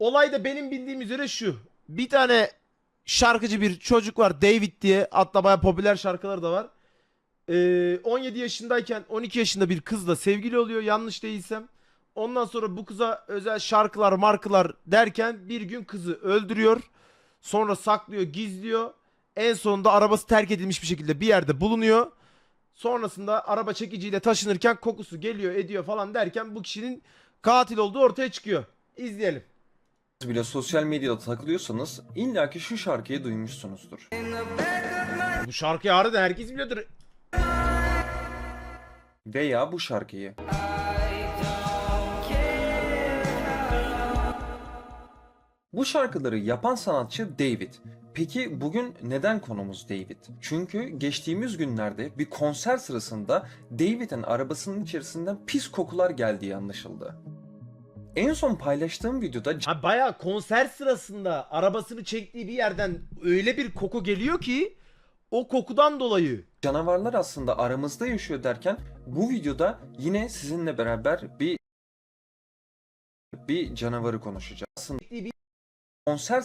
Olay da benim bildiğim üzere şu. Bir tane şarkıcı bir çocuk var David diye. Hatta bayağı popüler şarkıları da var. Ee, 17 yaşındayken 12 yaşında bir kızla sevgili oluyor yanlış değilsem. Ondan sonra bu kıza özel şarkılar markılar derken bir gün kızı öldürüyor. Sonra saklıyor gizliyor. En sonunda arabası terk edilmiş bir şekilde bir yerde bulunuyor. Sonrasında araba çekiciyle taşınırken kokusu geliyor ediyor falan derken bu kişinin katil olduğu ortaya çıkıyor. İzleyelim. Bile sosyal medyada takılıyorsanız illaki şu şarkıyı duymuşsunuzdur. Bu şarkıyı harbiden herkes biliyordur. Veya bu şarkıyı. Bu şarkıları yapan sanatçı David. Peki bugün neden konumuz David? Çünkü geçtiğimiz günlerde bir konser sırasında David'in arabasının içerisinden pis kokular geldiği anlaşıldı. En son paylaştığım videoda Ha bayağı konser sırasında arabasını çektiği bir yerden öyle bir koku geliyor ki o kokudan dolayı canavarlar aslında aramızda yaşıyor derken bu videoda yine sizinle beraber bir bir canavarı konuşacağız. Aslında bir konser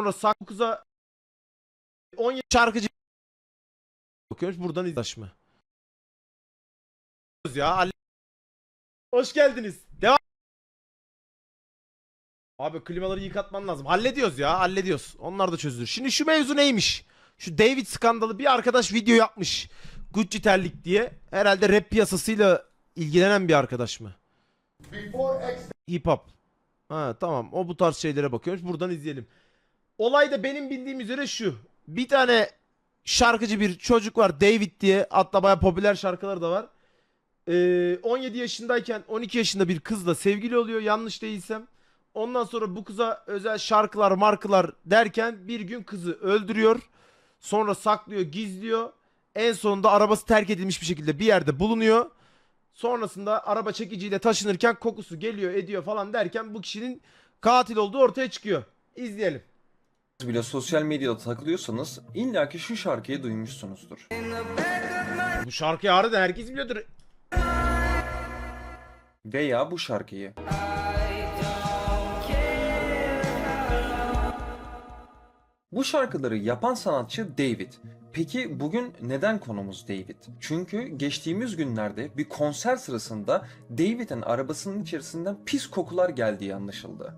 sonra sak bu kıza 17 şarkıcı bakıyormuş buradan izlaşma. Ya Hoş geldiniz. Devam. Abi klimaları yıkatman lazım. Hallediyoruz ya, hallediyoruz. Onlar da çözülür. Şimdi şu mevzu neymiş? Şu David skandalı bir arkadaş video yapmış. Gucci terlik diye. Herhalde rap piyasasıyla ilgilenen bir arkadaş mı? Hip hop. Ha tamam. O bu tarz şeylere bakıyormuş. Buradan izleyelim. Olay da benim bildiğim üzere şu. Bir tane şarkıcı bir çocuk var David diye. Hatta bayağı popüler şarkıları da var. Ee, 17 yaşındayken 12 yaşında bir kızla sevgili oluyor yanlış değilsem. Ondan sonra bu kıza özel şarkılar markılar derken bir gün kızı öldürüyor. Sonra saklıyor gizliyor. En sonunda arabası terk edilmiş bir şekilde bir yerde bulunuyor. Sonrasında araba çekiciyle taşınırken kokusu geliyor ediyor falan derken bu kişinin katil olduğu ortaya çıkıyor. İzleyelim. bile sosyal medyada takılıyorsanız illaki şu şarkıyı duymuşsunuzdur. Bu şarkıyı harbiden herkes biliyordur. Veya bu şarkıyı. Bu şarkıları yapan sanatçı David. Peki bugün neden konumuz David? Çünkü geçtiğimiz günlerde bir konser sırasında David'in arabasının içerisinden pis kokular geldiği anlaşıldı.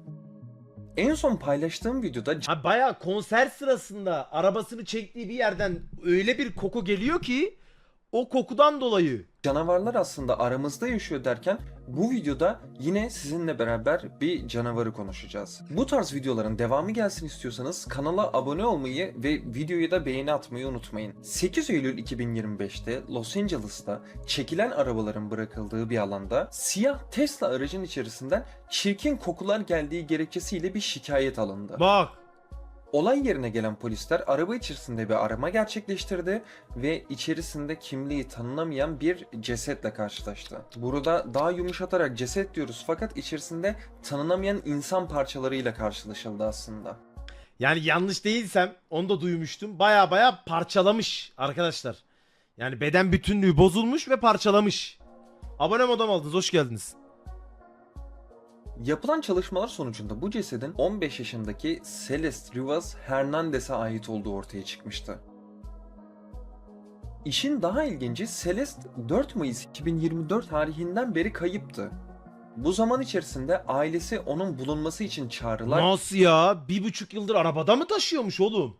En son paylaştığım videoda Ha bayağı konser sırasında arabasını çektiği bir yerden öyle bir koku geliyor ki o kokudan dolayı canavarlar aslında aramızda yaşıyor derken bu videoda yine sizinle beraber bir canavarı konuşacağız. Bu tarz videoların devamı gelsin istiyorsanız kanala abone olmayı ve videoya da beğeni atmayı unutmayın. 8 Eylül 2025'te Los Angeles'ta çekilen arabaların bırakıldığı bir alanda siyah Tesla aracın içerisinden çirkin kokular geldiği gerekçesiyle bir şikayet alındı. bak Olay yerine gelen polisler araba içerisinde bir arama gerçekleştirdi ve içerisinde kimliği tanınamayan bir cesetle karşılaştı. Burada daha yumuşatarak ceset diyoruz fakat içerisinde tanınamayan insan parçalarıyla karşılaşıldı aslında. yani yanlış değilsem onu da duymuştum. Baya baya parçalamış arkadaşlar. Yani beden bütünlüğü bozulmuş ve parçalamış. Abone modem aldınız hoş geldiniz. Yapılan çalışmalar sonucunda bu cesedin 15 yaşındaki Celeste Rivas Hernandez'e ait olduğu ortaya çıkmıştı. İşin daha ilginci Celeste 4 Mayıs 2024 tarihinden beri kayıptı. Bu zaman içerisinde ailesi onun bulunması için çağrılar Nasıl ya? Bir buçuk yıldır arabada mı taşıyormuş oğlum?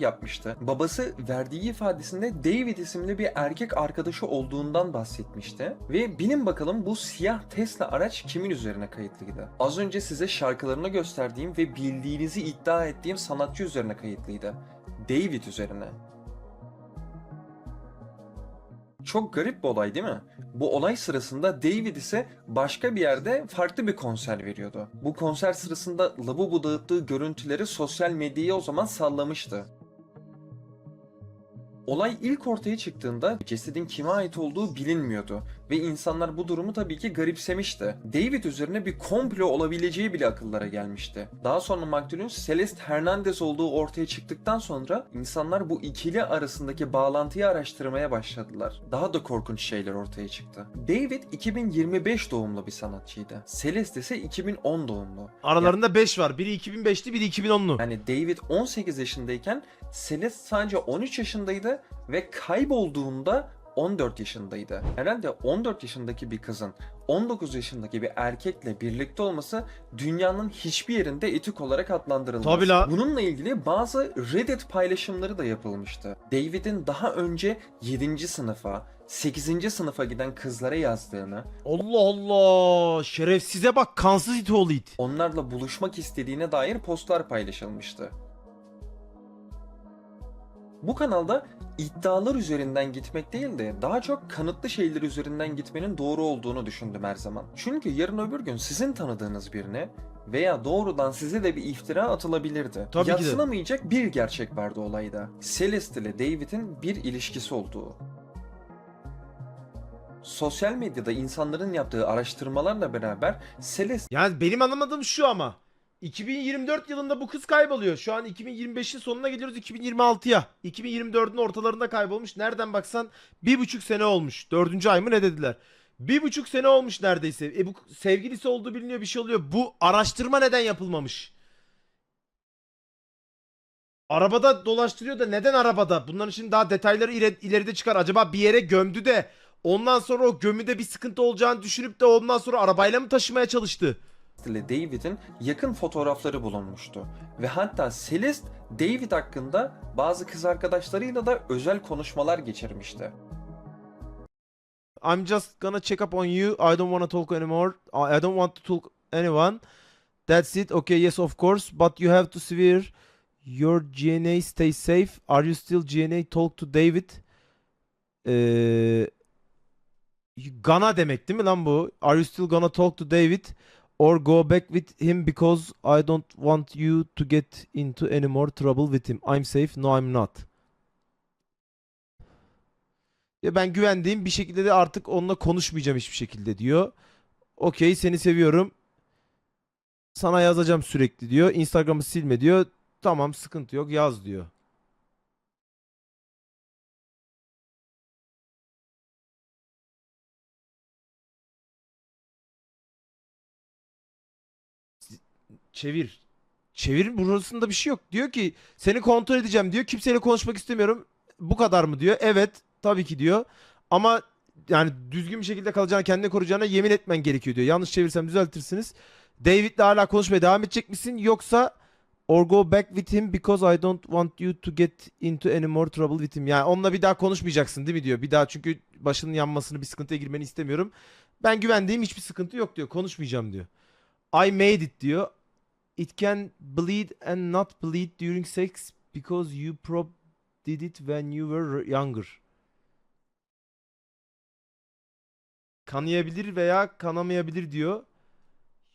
Yapmıştı. Babası verdiği ifadesinde David isimli bir erkek arkadaşı olduğundan bahsetmişti. Ve bilin bakalım bu siyah Tesla araç kimin üzerine kayıtlıydı? Az önce size şarkılarını gösterdiğim ve bildiğinizi iddia ettiğim sanatçı üzerine kayıtlıydı. David üzerine. Çok garip bir olay değil mi? Bu olay sırasında David ise başka bir yerde farklı bir konser veriyordu. Bu konser sırasında lavabo dağıttığı görüntüleri sosyal medyaya o zaman sallamıştı. Olay ilk ortaya çıktığında cesedin kime ait olduğu bilinmiyordu ve insanlar bu durumu tabii ki garipsemişti. David üzerine bir komplo olabileceği bile akıllara gelmişti. Daha sonra maktulün Celeste Hernandez olduğu ortaya çıktıktan sonra insanlar bu ikili arasındaki bağlantıyı araştırmaya başladılar. Daha da korkunç şeyler ortaya çıktı. David 2025 doğumlu bir sanatçıydı. Celeste ise 2010 doğumlu. Aralarında 5 var. Biri 2005'li biri 2010'lu. Yani David 18 yaşındayken Celeste sadece 13 yaşındaydı ve kaybolduğunda 14 yaşındaydı. Herhalde 14 yaşındaki bir kızın 19 yaşındaki bir erkekle birlikte olması dünyanın hiçbir yerinde etik olarak adlandırılmaz. Tabii la. Bununla ilgili bazı Reddit paylaşımları da yapılmıştı. David'in daha önce 7. sınıfa, 8. sınıfa giden kızlara yazdığını, Allah Allah. Şerefsize bak. Kansız it oğlu it. onlarla buluşmak istediğine dair postlar paylaşılmıştı. Bu kanalda iddialar üzerinden gitmek değil de daha çok kanıtlı şeyler üzerinden gitmenin doğru olduğunu düşündüm her zaman. Çünkü yarın öbür gün sizin tanıdığınız birine veya doğrudan size de bir iftira atılabilirdi. Tabii ki de. Yatsınamayacak bir gerçek vardı olayda. Celeste ile David'in bir ilişkisi olduğu. Sosyal medyada insanların yaptığı araştırmalarla beraber Celeste Yani benim anlamadığım şu ama. 2024 yılında bu kız kayboluyor. Şu an 2025'in sonuna geliyoruz 2026'ya. 2024'ün ortalarında kaybolmuş. Nereden baksan bir buçuk sene olmuş. Dördüncü ay mı ne dediler? Bir buçuk sene olmuş neredeyse. E bu sevgilisi olduğu biliniyor bir şey oluyor. Bu araştırma neden yapılmamış? Arabada dolaştırıyor da neden arabada? Bunların için daha detayları ileri- ileride çıkar. Acaba bir yere gömdü de ondan sonra o gömüde bir sıkıntı olacağını düşünüp de ondan sonra arabayla mı taşımaya çalıştı? İle David'in yakın fotoğrafları bulunmuştu. Ve hatta Celeste David hakkında bazı kız arkadaşlarıyla da özel konuşmalar geçirmişti. I'm just gonna check up on you. I don't wanna talk anymore. I don't want to talk anyone. That's it. Okay, yes, of course. But you have to swear your GNA stay safe. Are you still GNA? Talk to David. Ee, gonna demek değil mi lan bu? Are you still gonna talk to David? Or go back with him because I don't want you to get into any more trouble with him. I'm safe. No, I'm not. Ya ben güvendiğim bir şekilde de artık onunla konuşmayacağım hiçbir şekilde diyor. Okey seni seviyorum. Sana yazacağım sürekli diyor. Instagram'ı silme diyor. Tamam sıkıntı yok yaz diyor. Çevir. Çevir burasında bir şey yok. Diyor ki seni kontrol edeceğim diyor. Kimseyle konuşmak istemiyorum. Bu kadar mı diyor. Evet tabii ki diyor. Ama yani düzgün bir şekilde kalacağına kendini koruyacağına yemin etmen gerekiyor diyor. Yanlış çevirsem düzeltirsiniz. David'le hala konuşmaya devam edecek misin yoksa or go back with him because I don't want you to get into any more trouble with him. Yani onunla bir daha konuşmayacaksın değil mi diyor. Bir daha çünkü başının yanmasını bir sıkıntıya girmeni istemiyorum. Ben güvendiğim hiçbir sıkıntı yok diyor. Konuşmayacağım diyor. I made it diyor. It can bleed and not bleed during sex because you prob did it when you were younger. Kanayabilir veya kanamayabilir diyor.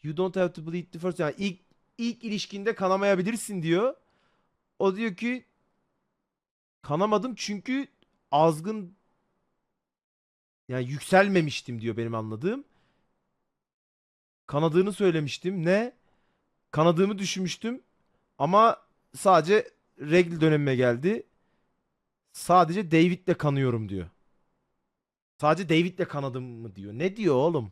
You don't have to bleed the first. Yani ilk ilk ilişkinde kanamayabilirsin diyor. O diyor ki kanamadım çünkü azgın yani yükselmemiştim diyor benim anladığım. Kanadığını söylemiştim. Ne? Kanadığımı düşünmüştüm. Ama sadece regl dönemime geldi. Sadece David'le kanıyorum diyor. Sadece David'le kanadım mı diyor. Ne diyor oğlum?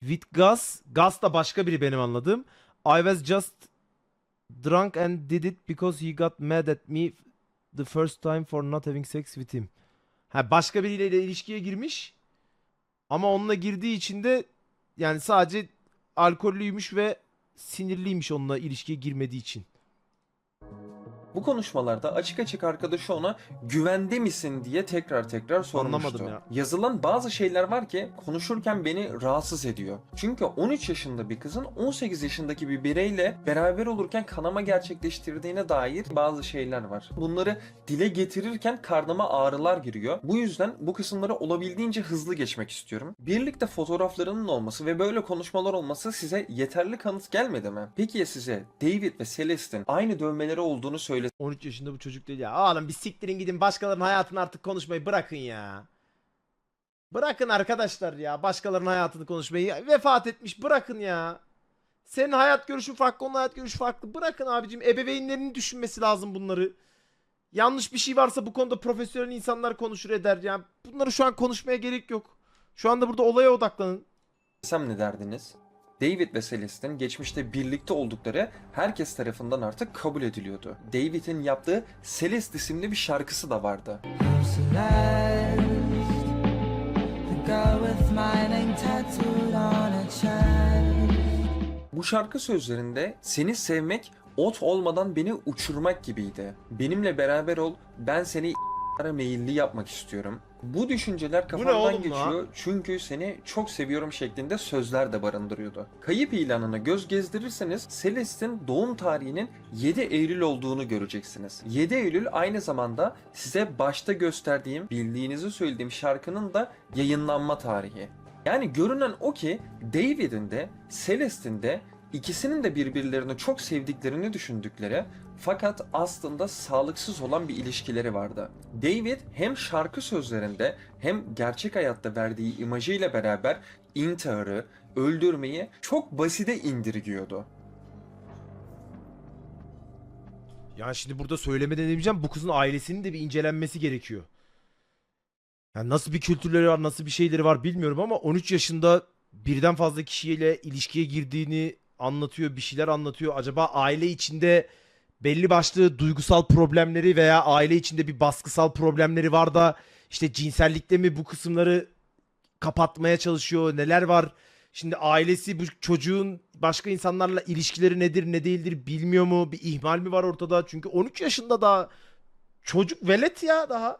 With Gus. Gus da başka biri benim anladığım. I was just drunk and did it because he got mad at me the first time for not having sex with him. Ha başka biriyle ilişkiye girmiş. Ama onunla girdiği için de yani sadece alkollüymüş ve sinirliymiş onunla ilişkiye girmediği için. Bu konuşmalarda açık açık arkadaşı ona güvende misin diye tekrar tekrar sormuştu. Anlamadım ya. Yazılan bazı şeyler var ki konuşurken beni rahatsız ediyor. Çünkü 13 yaşında bir kızın 18 yaşındaki bir bireyle beraber olurken kanama gerçekleştirdiğine dair bazı şeyler var. Bunları dile getirirken karnıma ağrılar giriyor. Bu yüzden bu kısımları olabildiğince hızlı geçmek istiyorum. Birlikte fotoğraflarının olması ve böyle konuşmalar olması size yeterli kanıt gelmedi mi? Peki ya size David ve Celeste'in aynı dövmeleri olduğunu söyledi 13 yaşında bu çocuk değil ya. Oğlum bir siktirin gidin başkalarının hayatını artık konuşmayı bırakın ya. Bırakın arkadaşlar ya başkalarının hayatını konuşmayı. Vefat etmiş bırakın ya. Senin hayat görüşün farklı, onun hayat görüşü farklı. Bırakın abicim ebeveynlerinin düşünmesi lazım bunları. Yanlış bir şey varsa bu konuda profesyonel insanlar konuşur eder. Yani bunları şu an konuşmaya gerek yok. Şu anda burada olaya odaklanın. söylesem ne derdiniz? David ve Celeste'in geçmişte birlikte oldukları herkes tarafından artık kabul ediliyordu. David'in yaptığı Celeste isimli bir şarkısı da vardı. Bu şarkı sözlerinde seni sevmek ot olmadan beni uçurmak gibiydi. Benimle beraber ol, ben seni meyilli yapmak istiyorum. Bu düşünceler kafamdan oğlum lan? geçiyor çünkü seni çok seviyorum şeklinde sözler de barındırıyordu. Kayıp ilanına göz gezdirirseniz Celeste'in doğum tarihinin 7 Eylül olduğunu göreceksiniz. 7 Eylül aynı zamanda size başta gösterdiğim, bildiğinizi söylediğim şarkının da yayınlanma tarihi. Yani görünen o ki David'in de Celeste'in de ikisinin de birbirlerini çok sevdiklerini düşündükleri fakat aslında sağlıksız olan bir ilişkileri vardı. David hem şarkı sözlerinde hem gerçek hayatta verdiği imajıyla beraber intiharı, öldürmeyi çok basite indirgiyordu. Yani şimdi burada söylemeden demeyeceğim bu kızın ailesinin de bir incelenmesi gerekiyor. Yani nasıl bir kültürleri var, nasıl bir şeyleri var bilmiyorum ama 13 yaşında birden fazla kişiyle ilişkiye girdiğini anlatıyor, bir şeyler anlatıyor. Acaba aile içinde belli başlı duygusal problemleri veya aile içinde bir baskısal problemleri var da işte cinsellikte mi bu kısımları kapatmaya çalışıyor, neler var? Şimdi ailesi bu çocuğun başka insanlarla ilişkileri nedir ne değildir bilmiyor mu? Bir ihmal mi var ortada? Çünkü 13 yaşında daha çocuk velet ya daha.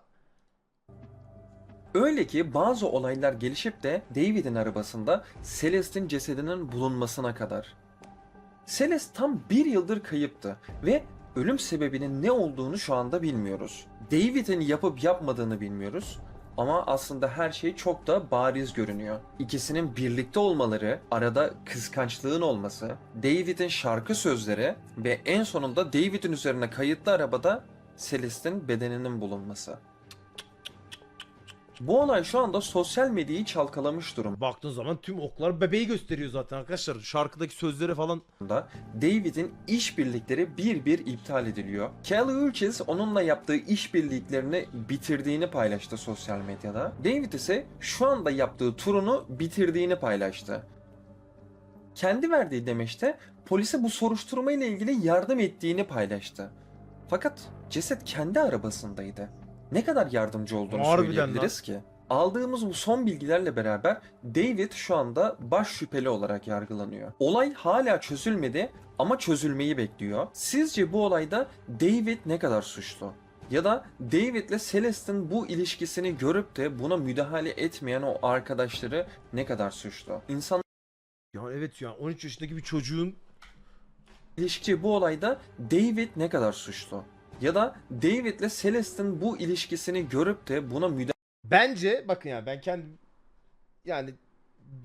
Öyle ki bazı olaylar gelişip de David'in arabasında Celeste'in cesedinin bulunmasına kadar. Celeste tam bir yıldır kayıptı ve ölüm sebebinin ne olduğunu şu anda bilmiyoruz. David'in yapıp yapmadığını bilmiyoruz. Ama aslında her şey çok da bariz görünüyor. İkisinin birlikte olmaları, arada kıskançlığın olması, David'in şarkı sözleri ve en sonunda David'in üzerine kayıtlı arabada Celeste'in bedeninin bulunması. Bu olay şu anda sosyal medyayı çalkalamış durumda. Baktığın zaman tüm oklar bebeği gösteriyor zaten arkadaşlar. Şarkıdaki sözleri falan. David'in işbirlikleri bir bir iptal ediliyor. Kelly Uchis onunla yaptığı işbirliklerini bitirdiğini paylaştı sosyal medyada. David ise şu anda yaptığı turunu bitirdiğini paylaştı. Kendi verdiği demeçte polise bu soruşturma ile ilgili yardım ettiğini paylaştı. Fakat ceset kendi arabasındaydı. Ne kadar yardımcı olduğunu Harbiden söyleyebiliriz ki? Aldığımız bu son bilgilerle beraber David şu anda baş şüpheli olarak yargılanıyor. Olay hala çözülmedi ama çözülmeyi bekliyor. Sizce bu olayda David ne kadar suçlu? Ya da David'le Celeste'in bu ilişkisini görüp de buna müdahale etmeyen o arkadaşları ne kadar suçlu? İnsan Ya evet ya 13 yaşındaki bir çocuğun ilişki bu olayda David ne kadar suçlu? Ya da David'le Celeste'in bu ilişkisini görüp de buna müdahale Bence bakın ya ben kendim yani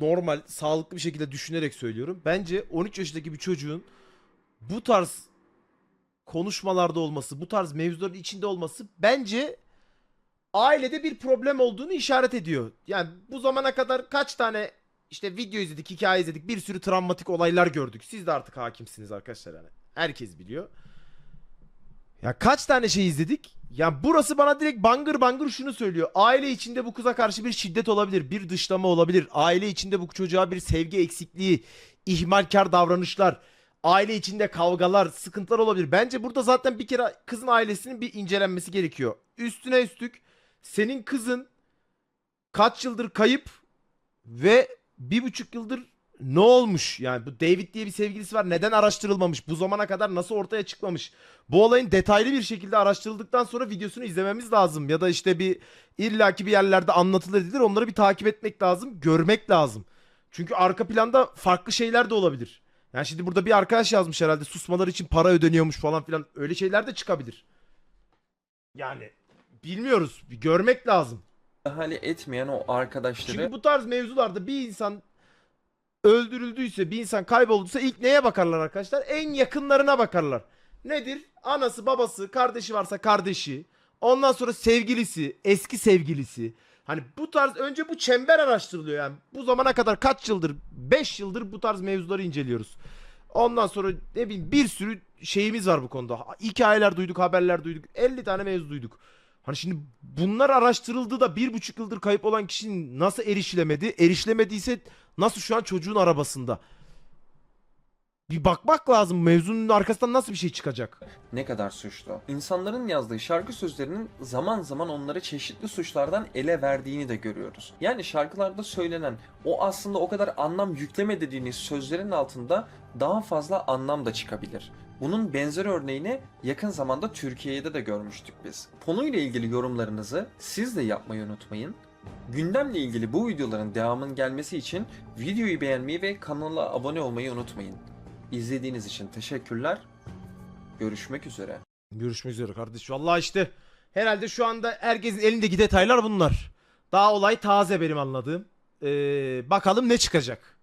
normal sağlıklı bir şekilde düşünerek söylüyorum. Bence 13 yaşındaki bir çocuğun bu tarz konuşmalarda olması, bu tarz mevzuların içinde olması bence ailede bir problem olduğunu işaret ediyor. Yani bu zamana kadar kaç tane işte video izledik, hikaye izledik, bir sürü travmatik olaylar gördük. Siz de artık hakimsiniz arkadaşlar yani. Herkes biliyor. Ya kaç tane şey izledik? Ya burası bana direkt bangır bangır şunu söylüyor. Aile içinde bu kıza karşı bir şiddet olabilir, bir dışlama olabilir. Aile içinde bu çocuğa bir sevgi eksikliği, ihmalkar davranışlar, aile içinde kavgalar, sıkıntılar olabilir. Bence burada zaten bir kere kızın ailesinin bir incelenmesi gerekiyor. Üstüne üstlük senin kızın kaç yıldır kayıp ve bir buçuk yıldır ne olmuş? Yani bu David diye bir sevgilisi var. Neden araştırılmamış? Bu zamana kadar nasıl ortaya çıkmamış? Bu olayın detaylı bir şekilde araştırıldıktan sonra videosunu izlememiz lazım. Ya da işte bir illaki bir yerlerde anlatılır edilir. Onları bir takip etmek lazım. Görmek lazım. Çünkü arka planda farklı şeyler de olabilir. Yani şimdi burada bir arkadaş yazmış herhalde susmaları için para ödeniyormuş falan filan. Öyle şeyler de çıkabilir. Yani bilmiyoruz. Bir görmek lazım. etmeyen o arkadaşları Çünkü bu tarz mevzularda bir insan öldürüldüyse, bir insan kaybolduysa ilk neye bakarlar arkadaşlar? En yakınlarına bakarlar. Nedir? anası babası kardeşi varsa kardeşi ondan sonra sevgilisi eski sevgilisi hani bu tarz önce bu çember araştırılıyor yani bu zamana kadar kaç yıldır 5 yıldır bu tarz mevzuları inceliyoruz. Ondan sonra ne bileyim bir sürü şeyimiz var bu konuda. Hikayeler duyduk, haberler duyduk. 50 tane mevzu duyduk. Hani şimdi bunlar araştırıldı da bir buçuk yıldır kayıp olan kişinin nasıl erişilemedi? Erişilemediyse nasıl şu an çocuğun arabasında? Bir bakmak lazım mevzunun arkasından nasıl bir şey çıkacak? ne kadar suçlu. İnsanların yazdığı şarkı sözlerinin zaman zaman onları çeşitli suçlardan ele verdiğini de görüyoruz. Yani şarkılarda söylenen o aslında o kadar anlam yükleme dediğiniz sözlerin altında daha fazla anlam da çıkabilir. Bunun benzer örneğini yakın zamanda Türkiye'de de görmüştük biz. Konuyla ilgili yorumlarınızı siz de yapmayı unutmayın. Gündemle ilgili bu videoların devamının gelmesi için videoyu beğenmeyi ve kanala abone olmayı unutmayın. İzlediğiniz için teşekkürler. Görüşmek üzere. Görüşmek üzere kardeş. Vallahi işte herhalde şu anda herkesin elindeki detaylar bunlar. Daha olay taze benim anladığım. Ee, bakalım ne çıkacak.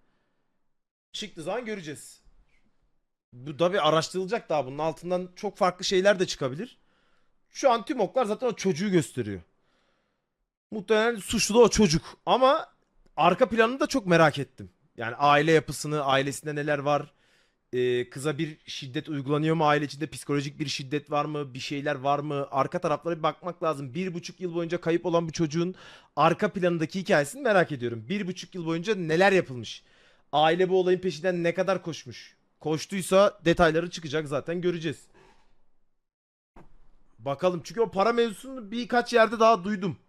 Çıktığı zaman göreceğiz. Bu tabi araştırılacak daha bunun altından çok farklı şeyler de çıkabilir. Şu an tüm oklar zaten o çocuğu gösteriyor. Muhtemelen suçlu da o çocuk. Ama arka planını da çok merak ettim. Yani aile yapısını, ailesinde neler var. Ee, kıza bir şiddet uygulanıyor mu? Aile içinde psikolojik bir şiddet var mı? Bir şeyler var mı? Arka taraflara bir bakmak lazım. Bir buçuk yıl boyunca kayıp olan bir çocuğun arka planındaki hikayesini merak ediyorum. Bir buçuk yıl boyunca neler yapılmış? Aile bu olayın peşinden ne kadar koşmuş? Koştuysa detayları çıkacak zaten göreceğiz. Bakalım çünkü o para mevzusunu birkaç yerde daha duydum.